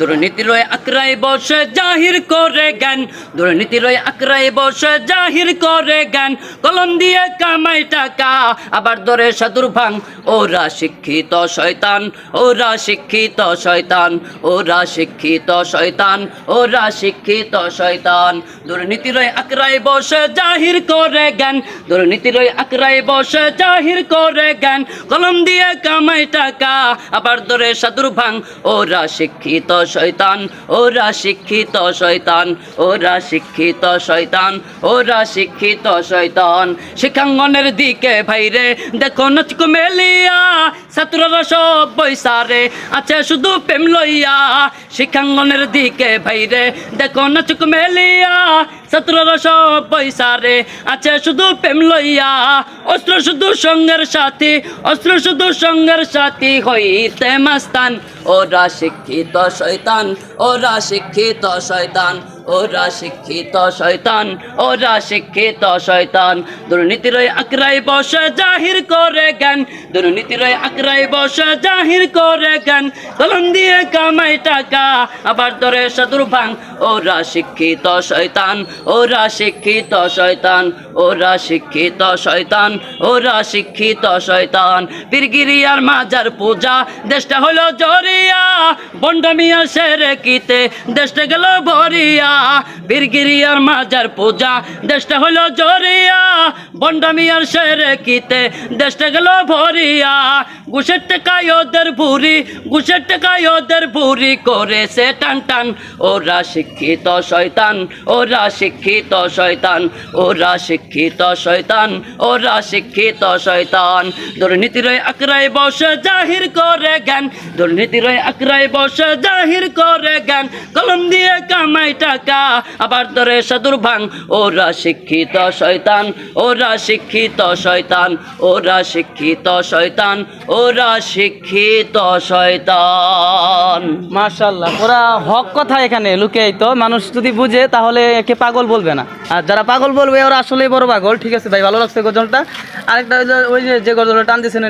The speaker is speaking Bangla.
দুর্নীতির আক্রাই বসে, জাহির করে জ্ঞান। দুর্নীতির আক্রাই বসে, জাহির করে জ্ঞান। কলম দিয়ে কামাই টাকা, আবার ধরে সাধুর ভাঙ ওরা শিক্ষিত শয়তান, ওরা শিক্ষিত শয়তান, ওরা শিক্ষিত শয়তান, ওরা শিক্ষিত শয়তান। দুর্নীতির আক্রাই বসে, জাহির করে জ্ঞান। দুর্নীতির আক্রাই বসে, জাহির করে জ্ঞান। কলম দিয়ে কামাই টাকা, আবার ধরে সাধুর ভাঙ ওরা শিক্ষিত শয়তান, ওরা শিক্ষিত শয়তান, ওরা শিক্ষিত শয়তান, ওরা শিক্ষিত শয়তান। শিক্ষাঙ্গনের দিকে ভাইরে, দেখো নচকু মেলিয়া ছাত্ররা সব বৈসারে আছে শুধু প্রেম লইয়া। শিক্ষাঙ্গনের দিকে ভাইরে, দেখো নচক মেলিয়া। ছাত্ররা সব পয়সারে আছে শুধু প্রেম লইয়া। অস্ত্র শুধু সঙ্গের সাথী, অস্ত্র শুধু সঙ্গের সাথী হইতে মাস্তান। ওরা শিক্ষিত শয়তান, ওরা শিক্ষিত শয়তান। ওরা শিক্ষিত শয়তান ওরা শিক্ষিত শয়তান। দুর্নীতির আক্রাই বসে জাহির করে জ্ঞান দুর্নীতির আক্রাই বসে জাহির করে জ্ঞান। কলম দিয়ে কামাই টাকা, আবার ধরে সাধুর ভাঙ ওরা শিক্ষিত শয়তান ওরা শিক্ষিত শয়তান ওরা শিক্ষিত শয়তান ওরা শিক্ষিত শয়তান। পীরগিরিয়ার মাজার পূজা, দেশটা হলো জরিয়া। বন্ডমিয়া সেরে কিতে, দেশটা গেল ভরিয়া। বীরগিরিয়ার মাজার পূজা। দেশটা হলো জরিয়া। বন্ডমিয়ার সেরে কিতে দেশটা গেল ভরিয়া। ঘুষের টাকায় ওদের ভুরি, ঘুষের টাকায় ওদের ভুরি করেছে টান টান। ওরা শিক্ষিত শয়তান, ওরা শিক্ষিত শয়তান, ওরা শিক্ষিত শয়তান, ওরা শিক্ষিত শয়তান। দুর্নীতির আক্রাই বসে জাহির করে জ্ঞান, দুর্নীতির আক্রাই বসে জাহির করে জ্ঞান। কলম দিয়ে কামাই টাকা, আবার ধরে সাধুর ভাঙ। ওরা শিক্ষিত শয়তান, ওরা শিক্ষিত শয়তান, ওরা শিক্ষিত শয়তান, ওরা শিক্ষিত শয়তান। মার্শাল্লাহ ওরা হক কথা এখানে লুকিয়ে তো মানুষ যদি বুঝে, তাহলে একে পাগল বলবে না। আর যারা পাগল বলবে, ওরা আসলেই বড় পাগল। ঠিক আছে ভাই, ভালো লাগছে গজলটা। আরেকটা ওই যে- যে গজলটা টান দিয়েছেন